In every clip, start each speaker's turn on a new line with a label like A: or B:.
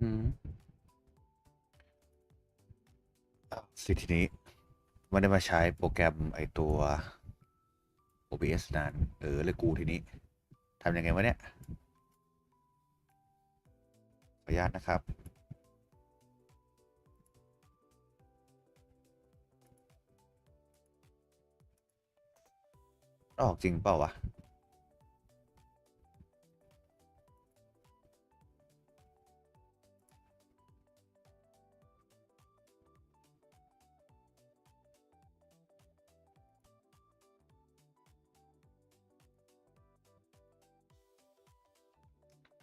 A: อืมสิทีนี้ไม่ได้มาใช้โปรแกรมไอตัว OBS นานเออเลยกูทีนี้ทำยังไงวะเนี่ย ขออนุญาตนะครับ ออกจริงเปล่าวะ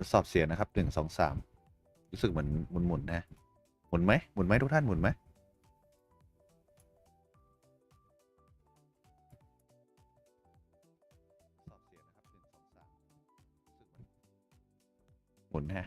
A: ทดสอบเสียงนะครับหนึ่งสองสามรู้สึกเหมือนหมุนหมุนนะหมุนไหมหมุนไหมทุกท่านหมุนไหมสอบเสียงนะครับหนึ่งสองสามหมุนนะ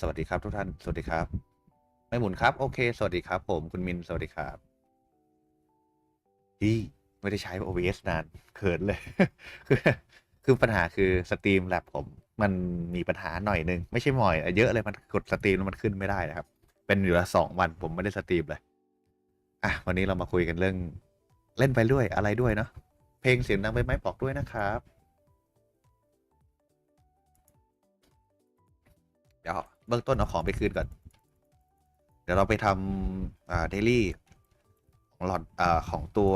A: สวัสดีครับทุกท่าน สวัสดีครับ ไม่หมุนครับ โอเค สวัสดีครับ ผมคุณมิน สวัสดีครับที่ไม่ได้ใช้ OBS นานเขินเลย คือคือปัญหาคือสตรีมแลบผมมันมีปัญหาหน่อยนึง ไม่ใช่หน่อยอะเยอะเลยมันกดสตรีมแล้วมันขึ้นไม่ได้นะครับ เป็นอยู่ละสองวันผมไม่ได้สตรีมเลย อะ วันนี้เรามาคุยกันเรื่อง เล่นไปด้วยอะไรด้วยเนาะเพลงเสียงดังไปไหมบอกด้วยนะครับ เดี๋ยว เบื้องต้นเอาของไปคืนก่อน เดี๋ยวเราไปทำอ่าเดลี่ของหลอดอ่าของตัว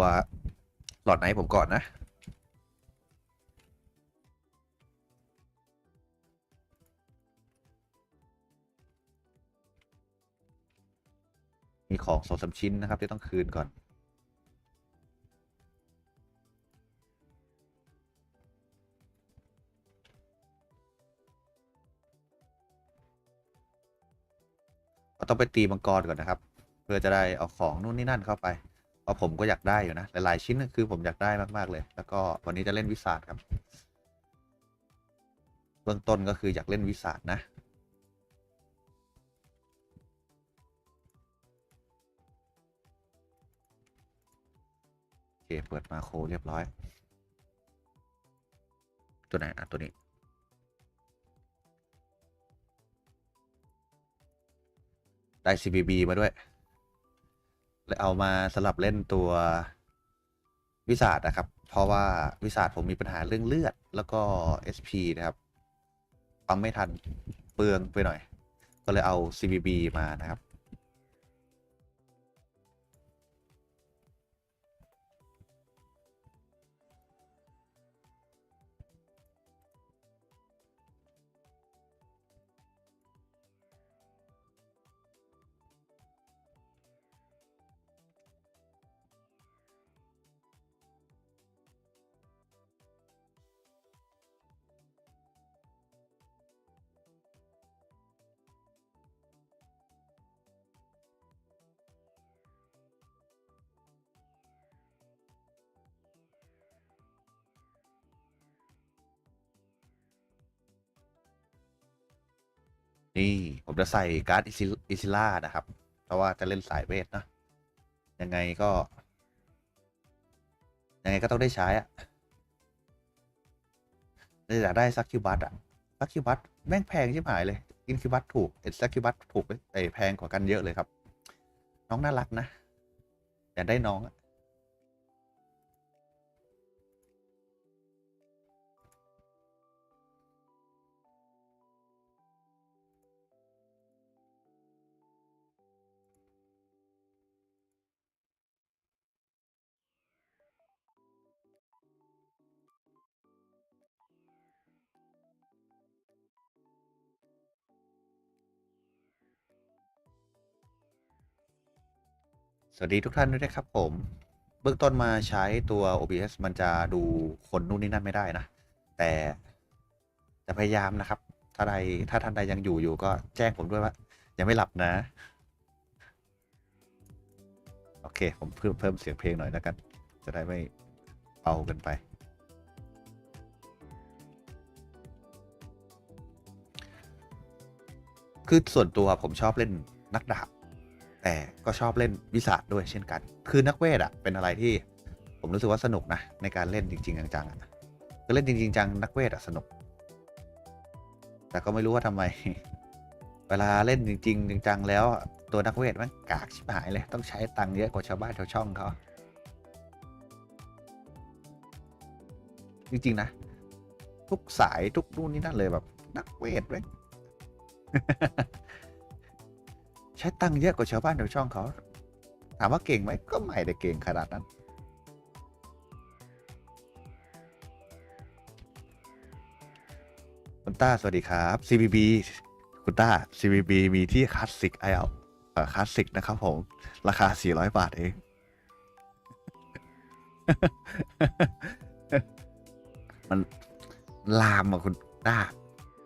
A: หลอดไหนผมก่อนนะมีของสองสามชิ้นนะครับที่ต้องคืนก่อน ต้องไปตีมังกรก่อนนะครับ เพื่อจะได้เอาของนู่นนี่นั่นเข้าไปเพราะผมก็อยากได้อยู่นะ หลาย ๆ ชิ้นคือผมอยากได้มาก ๆ เลย แล้วก็วันนี้จะเล่นวิสาดครับ เบื้องต้นก็คืออยากเล่นวิสาดนะโอเคเปิดมาโคเรียบร้อย ตัวไหนอะตัวนี้ ได้ CBB มาด้วยเลยเอามาสลับเล่นตัววิสาดนะครับ เพราะว่าวิสาดผมมีปัญหาเรื่องเลือด แล้วก็ SP นะครับปั๊มไม่ทันเปลืองไปหน่อย ก็เลยเอา CBB มานะครับ นี่ผมจะใส่การ์ดอิซิล่านะครับ เพราะว่าจะเล่นสายเวทนะ ยังไงก็ ยังไงก็ต้องได้ใช้อะเลยอยากได้ซักคิวบัตอะซักคิวบัตแม่งแพงชิบหายเลย อินคิวบัตถูกเอ็ดซักคิวบัตถูกไอยแพงกว่ากันเยอะเลยครับ น้องน่ารักนะ อยากได้น้องอะ วัสดีทุกท่านด้วยนะครับผม เบื้องต้นมาใช้ตัว OBS มันจะดูคนนู่นนี่นั่นไม่ได้นะ แต่จะพยายามนะครับ ถ้าใดถ้าท่านใดยังอยู่อยู่ก็แจ้งผมด้วยว่ายังไม่หลับนะ โอเค ผมเพิ่มเพิ่มเสียงเพลงหน่อยแล้วกัน จะได้ไม่เบากันไป คือส่วนตัวผมชอบเล่นนักดาบ แต่ก็ชอบเล่นวิสาดด้วยเช่นกัน คือนักเวทอะเป็นอะไรที่ผมรู้สึกว่าสนุกนะ ในการเล่นจริง ๆ จังๆอะคือเล่นจริง ๆ จังนักเวทอะสนุก แต่ก็ไม่รู้ว่าทำไม เวลาเล่นจริง ๆ จังๆแล้วตัวนักเวทมันกากชิบหายเลยต้องใช้ตังค์เยอะกว่าชาวบ้านชาวช่องเขาจริง ๆ นะ ทุกสายทุกนู่นนี่นั่นเลยแบบ นักเวทเว้ย ช้ตังค์เยอะกว่าชาวบ้านชาวช่องเขา ถามว่าเก่งไหมก็ไม่ได้เก่งขนาดนั้น คุณต้าสวัสดีครับ CBB คุณต้า CBB มีที่คลาสสิกไอเอาคลาสสิกนะครับผม ราคา 400 บาทเอง มันลามอะคุณต้า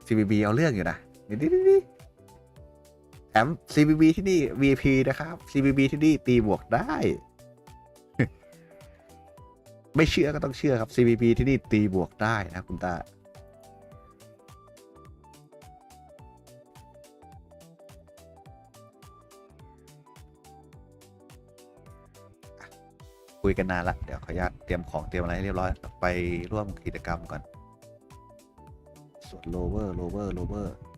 A: CBB เอาเรื่องอยู่นะ นี่ แถม CBB ที่นี่ VP นะครับ CBB ที่นี่ตีบวกได้ ไม่เชื่อก็ต้องเชื่อครับ CBB ที่นี่ตีบวกได้นะคุณตาคุยกันนานละ เดี๋ยวขออนุญาตเตรียมของเตรียมอะไรให้เรียบร้อย ไปร่วมกิจกรรมก่อน ส่วน lower lower lower อ๋อ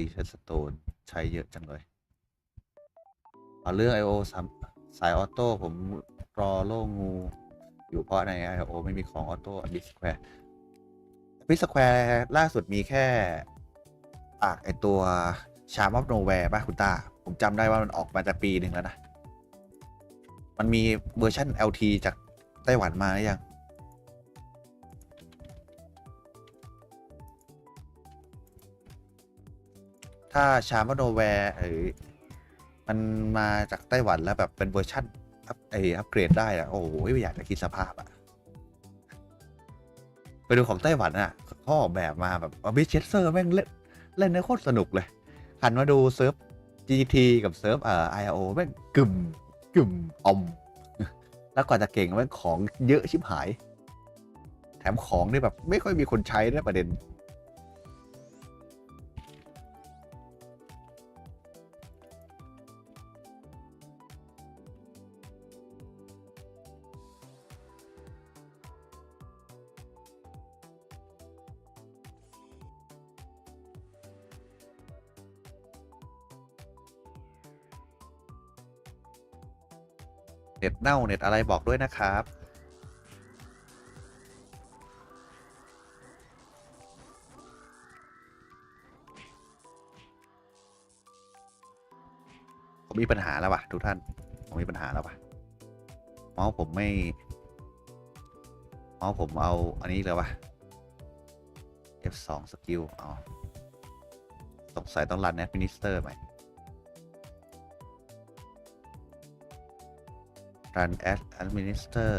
A: รีเชสโตนใช้เยอะจังเลยเอาเรื่อง I.O. สามสายออโต้ผมรอโล่งู อยู่เพราะใน I.O. ไม่มีของออโต้บิสแควร์บิสแควร์ล่าสุดมีแค่ปากไอตัวชาร์มอฟโนแวร์ป่ะคุณตา ผมจำได้ว่ามันออกมาจะปีหนึ่งแล้วนะ มันมีเวอร์ชัน LT จากไต้หวันมาหรือยัง ถ้าชามโนแวร์เออมันมาจากไต้หวันแล้วแบบเป็นเวอร์ชั่นอัพไออัปเกรดได้อะโอ้โหไม่อยากจะคิดสภาพอะไปดูของไต้หวันอะเขาออกแบบมาแบบบิเชสเซอร์แม่งเล่นเล่นได้โคตรสนุกเลยหันมาดูเซิร์ฟ GT กับเซิร์ฟเอ่อ IO แม่งกึ่มกึ่มอม แล้วกว่าจะเก่งแม่งของเยอะชิบหาย แถมของนี่แบบไม่ค่อยมีคนใช้ด้วยประเด็น เน็ตเน่าเน็ตอะไรบอกด้วยนะครับ ผมมีปัญหาแล้วว่ะทุกท่าน ผมมีปัญหาแล้วว่ะเมาส์ผมไม่เมาส์ผมเอาอันนี้เลยว่ะ F2 สกิลเอาสงสัยต้องรัน Administer ใหม่ run as administer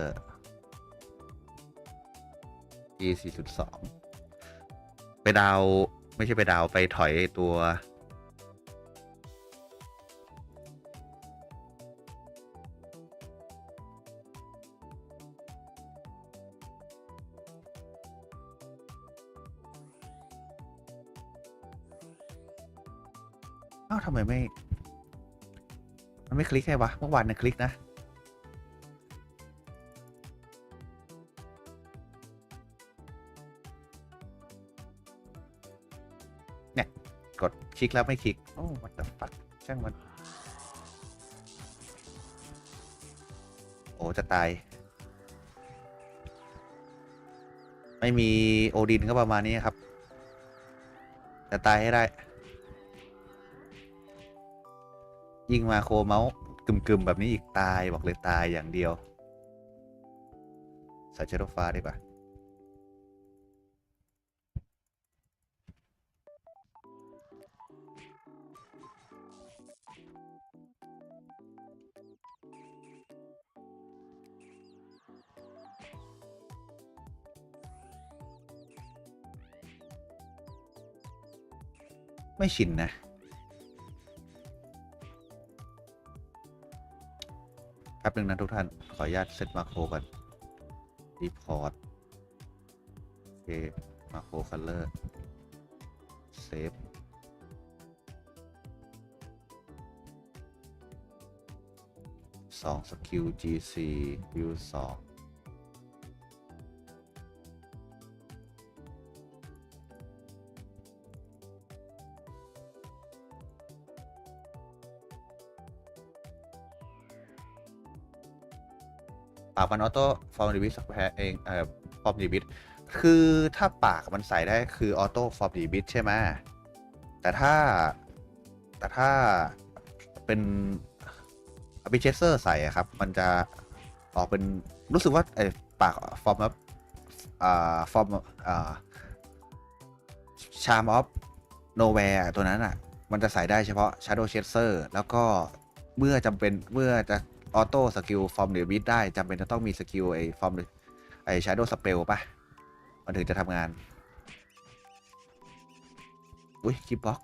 A: e 4.2 ไปดาว ไม่ใช่ไปดาวไปถอยตัว เอ้าทำไมไม่ มันไม่คลิกให้วะ เมื่อวานนะคลิกนะ กดคลิกแล้วไม่คลิก โอ้ what the fuck ช่างมัน โอ้จะตาย ไม่มีโอดินก็ประมาณนี้ครับ จะตายให้ได้ ยิงมาโคเมาส์กึมๆ แบบนี้อีกตายบอกเลยตายอย่างเดียวใส่เชโดฟ้าดีกว่ ไม่ชินนะ แป๊บหนึ่งนะทุกท่าน ขออนุญาตเซตมาโครก่อนรีพอร์ตโอเคมาโครคัลเลอร์เซฟสองสกิล GC view สอง ปากมันออโต้ฟอร์มดีบิทสักแพ้เองเอ่อฟอร์มดีบิทคือถ้าปากมันใส่ได้คือออโต้ฟอร์มดีบิทใช่ไหมแต่ถ้าแต่ถ้าเป็นอ b ิเชเซอร์ใส่ครับ มันจะออกเป็นรู้สึกว่าไอ้ปากฟอร์มอ่าฟอร์มอ่าชามออฟโนแวร์ตัวนั้นอะ มันจะใส่ได้เฉพาะ Shadow Chaser แล้วก็เมื่อจำเป็นเมื่อจะ ออโต้สกิลฟอร์มเดบิทได้จำเป็นจะต้องมีสกิลไอ้ฟอร์มไอ้ Shadow Spell ป่ะ มันถึงจะทำงาน อุ้ยคิปบ็อก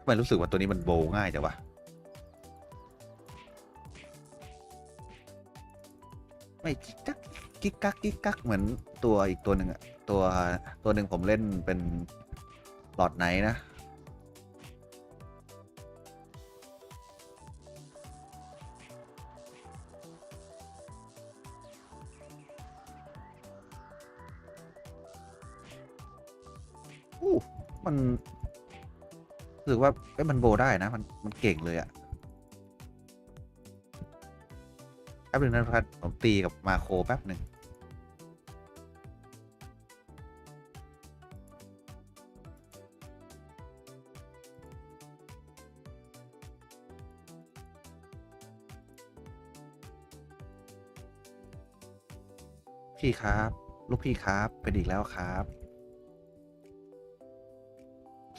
A: ทำไมรู้สึกว่าตัวนี้มันโบง่ายจังวะ ไม่กิ๊กกักกิ๊กกักกิ๊กกักเหมือนตัวอีกตัวหนึ่งอะตัวตัวหนึ่งผมเล่นเป็นหลอดไนท์นะ อู้มันรู้สึกว่าเอ้ยมันโบได้นะ มันมันเก่งเลยอะ ป๊บหนึ่งนะครับผมตีกับมาโครแป๊บหนึ่งพี่ครับ ลูกพี่ครับ เป็นอีกแล้วครับ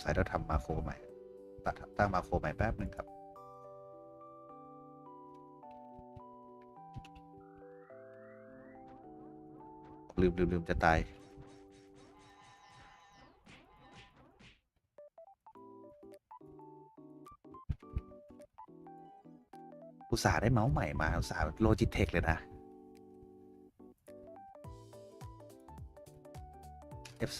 A: สายเราทำมาโครใหม่ตัดตั้งมาโครใหม่แป๊บหนึ่งครับ ลืมลืมลืมจะตาย อุตส่าห์ได้เมาส์ใหม่มา อุตส่าห์โลจิเทคเลยนะ F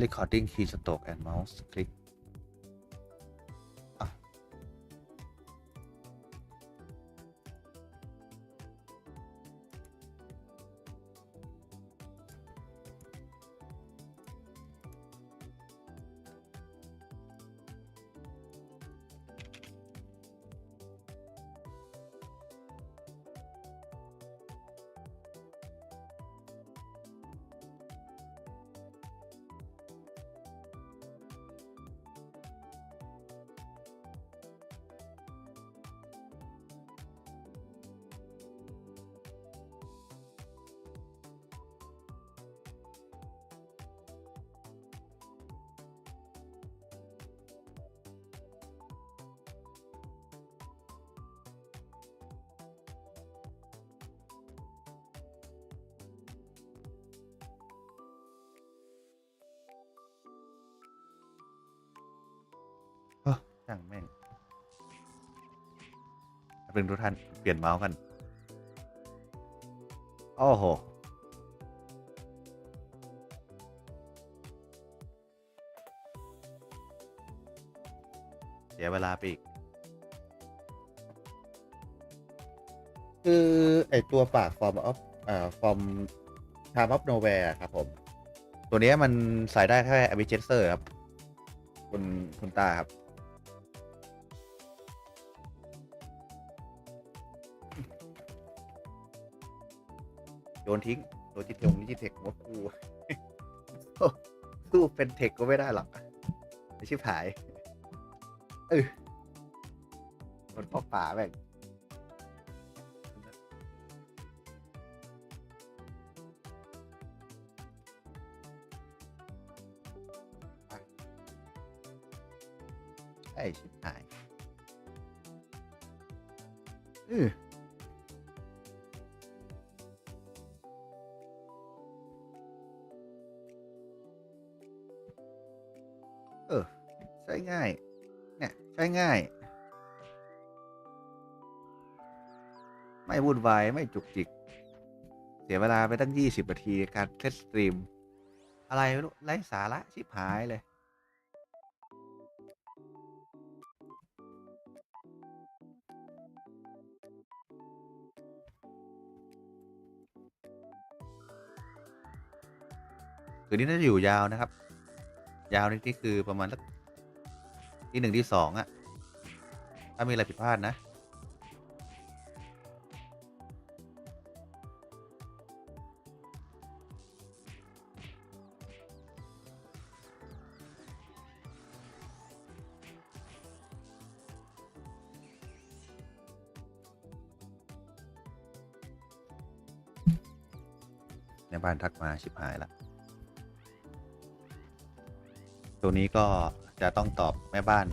A: recording keystroke and mouse click ช่างแม่งเป็นทุกท่าน เปลี่ยนเมาส์กันโอ้โหอสียเวลาไปอีก คือ ไอตัวปาก form of อ่า form time of nowhere ครับผม ตัวนี้มันใส่ได้แค่ a v i g e n c e r ครับ คุณ คุณตาครับ โยนทิ้ง โดนจิตยงจิเทคว่ากูสู้เป็นเทคก็ไม่ได้หรอกไม่ชิบหาย เออคนพ่อป่าแม่งไอ้ชิบหายเออ ง่าย ไม่วุ่นวายไม่จุกจิก เสียเวลาไปตั้ง 20นาทีในการเทสสตรีม อะไรไม่รู้ไร้สาระชิบหายเลย คืนนี้น่าจะอยู่ยาวนะครับ ยาวนี่คือประมาณสักที่หนึ่งที่สองอะ ถ้ามีอะไรผิดพลาดนะในบ้านทักมาชิบหายละตัวนี้ก็จะต้องตอบแม่บ้าน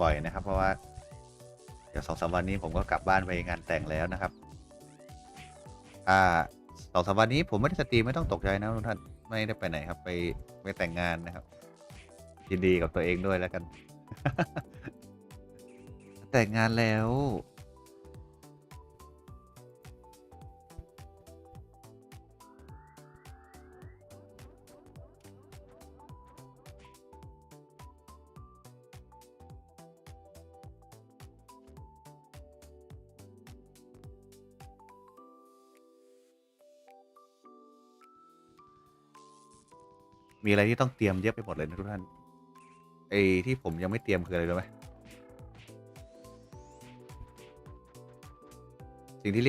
A: บ่อยๆนะครับ เพราะว่า ดี๋ยวสองสามวันนี้ผมก็กลับบ้านไปงานแต่งแล้วนะครับอ่าสองสามวันนี้ผมไม่ได้สตรีมไม่ต้องตกใจนะทุกท่านไม่ได้ไปไหนครับ ไปไปแต่งงานนะครับยินดีกับตัวเองด้วยแล้วกัน แต่งงานแล้ว มีอะไรที่ต้องเตรียมเยอะไปหมดเลยนะทุกท่านไอ้ที่ผมยังไม่เตรียมคืออะไรรู้ไหมสิ่งที่เรียก